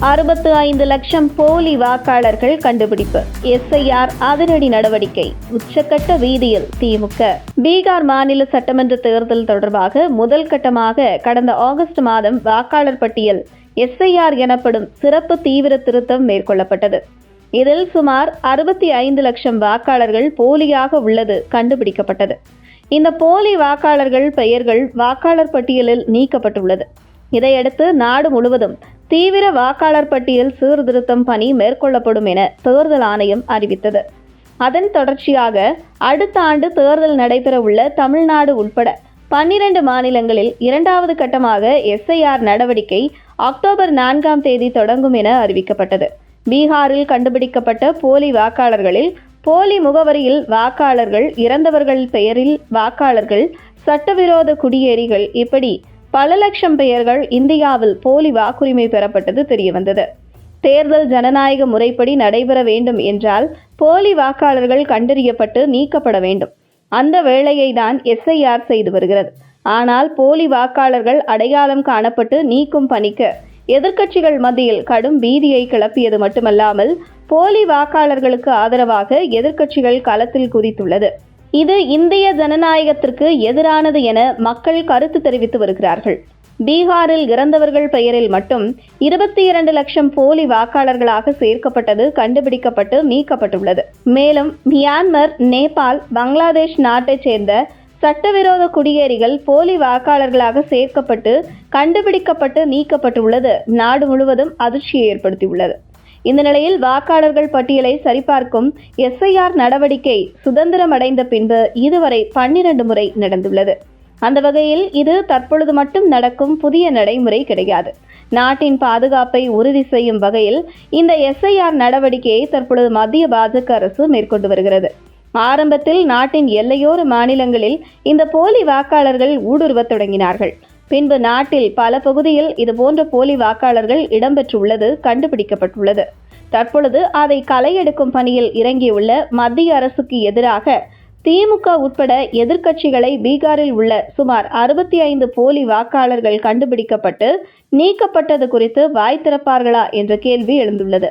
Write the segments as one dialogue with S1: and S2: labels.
S1: அறுபத்து ஐந்து லட்சம் போலி வாக்காளர்கள் கண்டுபிடிப்பு. எஸ்ஐஆர் அதிரடி நடவடிக்கை. உச்சக்கட்ட வீதியில் திமுக. பீகார் மாநில சட்டமன்ற தேர்தல் தொடர்பாக முதல் கட்டமாக கடந்த ஆகஸ்ட் மாதம் வாக்காளர் பட்டியல் எஸ்ஐஆர் எனப்படும் சிறப்பு தீவிர திருத்தம் மேற்கொள்ளப்பட்டது. இதில் சுமார் அறுபத்தி ஐந்து லட்சம் வாக்காளர்கள் போலியாக உள்ளது கண்டுபிடிக்கப்பட்டது. இந்த போலி வாக்காளர்கள் பெயர்கள் வாக்காளர் பட்டியலில் நீக்கப்பட்டுள்ளது. இதையடுத்து நாடு முழுவதும் தீவிர வாக்காளர் பட்டியல் சீர்திருத்தம் பணி மேற்கொள்ளப்படும் என தேர்தல் ஆணையம் அறிவித்தது. அதன் தொடர்ச்சியாக அடுத்த ஆண்டு தேர்தல் நடைபெறவுள்ள தமிழ்நாடு உட்பட பன்னிரண்டு மாநிலங்களில் இரண்டாவது கட்டமாக எஸ்ஐஆர் நடவடிக்கை அக்டோபர் நான்காம் தேதி தொடங்கும் என அறிவிக்கப்பட்டது. பீகாரில் கண்டுபிடிக்கப்பட்ட போலி வாக்காளர்களில் போலி முகவரியில் வாக்காளர்கள் இறந்தவர்கள் பெயரில் வாக்காளர்கள் சட்டவிரோத குடியேறிகள் இப்படி பல லட்சம் பெயர்கள் இந்தியாவில் போலி வாக்குரிமை பெறப்பட்டது தெரியவந்தது. தேர்தல் ஜனநாயக முறைப்படி நடைபெற வேண்டும் என்றால் போலி வாக்காளர்கள் கண்டறியப்பட்டு நீக்கப்பட வேண்டும். அந்த வேலையை தான் எஸ்ஐஆர் செய்து வருகிறது. ஆனால் போலி வாக்காளர்கள் அடையாளம் காணப்பட்டு நீக்கும் பணிக்கு எதிர்க்கட்சிகள் மத்தியில் கடும் பீதியை கிளப்பியது மட்டுமல்லாமல் போலி வாக்காளர்களுக்கு ஆதரவாக எதிர்க்கட்சிகள் களத்தில் குதித்துள்ளது. இது இந்திய ஜனநாயகத்திற்கு எதிரானது என மக்கள் கருத்து தெரிவித்து வருகிறார்கள். பீகாரில் இறந்தவர்கள் பெயரில் மட்டும் இருபத்தி இரண்டு லட்சம் போலி வாக்காளர்களாக சேர்க்கப்பட்டது கண்டுபிடிக்கப்பட்டு நீக்கப்பட்டுள்ளது மேலும் மியான்மர் நேபாள் பங்களாதேஷ் நாட்டைச் சேர்ந்த சட்டவிரோத குடியேறிகள் போலி வாக்காளர்களாக சேர்க்கப்பட்டு கண்டுபிடிக்கப்பட்டு நீக்கப்பட்டுள்ளது நாடு முழுவதும் அதிர்ச்சியை ஏற்படுத்தியுள்ளது. இந்த நிலையில் வாக்காளர்கள் பட்டியலை சரிபார்க்கும் எஸ்ஐஆர் நடவடிக்கை சுதந்திரம் அடைந்த பின்பு இதுவரை பன்னிரண்டு முறை நடந்துள்ளது. அந்த வகையில் இது தற்பொழுது மட்டும் நடக்கும் புதிய நடைமுறை கிடையாது. நாட்டின் பாதுகாப்பை உறுதி செய்யும் வகையில் இந்த எஸ்ஐஆர் நடவடிக்கையை தற்பொழுது மத்திய பாஜக அரசு மேற்கொண்டு வருகிறது. ஆரம்பத்தில் நாட்டின் எல்லையோர மாநிலங்களில் இந்த போலி வாக்காளர்கள் ஊடுருவத் தொடங்கினார்கள். பின்பு நாட்டில் பல பகுதியில் இதுபோன்ற போலி வாக்காளர்கள் இடம்பெற்றுள்ளது கண்டுபிடிக்கப்பட்டுள்ளது. தற்பொழுது அதை களையெடுக்கும் பணியில் இறங்கியுள்ள மத்திய அரசுக்கு எதிராக திமுக உட்பட எதிர்க்கட்சிகளை பீகாரில் உள்ள சுமார் அறுபத்தி ஐந்து போலி வாக்காளர்கள் கண்டுபிடிக்கப்பட்டு நீக்கப்பட்டது குறித்து வாய் திறப்பார்களா என்ற கேள்வி எழுந்துள்ளது.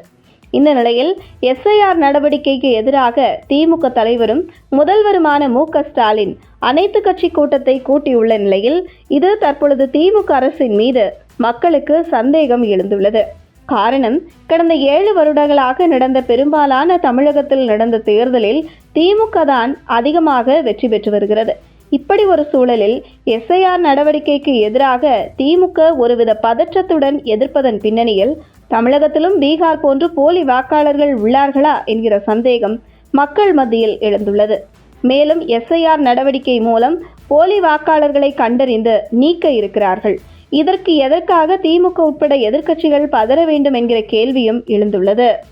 S1: இந்த நிலையில் எஸ்ஐஆர் நடவடிக்கைக்கு எதிராக திமுக தலைவரும் முதல்வருமான மு க ஸ்டாலின் அனைத்து கட்சி கூட்டத்தை கூட்டியுள்ள நிலையில் இது தற்பொழுது திமுக அரசின் மீது மக்களுக்கு சந்தேகம் எழுந்துள்ளது. காரணம் கடந்த ஏழு வருடங்களாக நடந்த பெரும்பாலான தமிழகத்தில் நடந்த தேர்தலில் திமுக தான் அதிகமாக வெற்றி பெற்று வருகிறது. இப்படி ஒரு சூழலில் எஸ்ஐஆர் நடவடிக்கைக்கு எதிராக திமுக ஒருவித பதற்றத்துடன் எதிர்ப்பதன் பின்னணியில் தமிழகத்திலும் பீகார் போன்று போலி வாக்காளர்கள் உள்ளார்களா என்கிற சந்தேகம் மக்கள் மத்தியில் எழுந்துள்ளது. மேலும் எஸ்ஐஆர் நடவடிக்கை மூலம் போலி வாக்காளர்களை கண்டறிந்து நீக்க இருக்கிறார்கள். இதற்கு எதற்காக திமுக உட்பட எதிர்க்கட்சிகள் பதற வேண்டும் என்கிற கேள்வியும் எழுந்துள்ளது.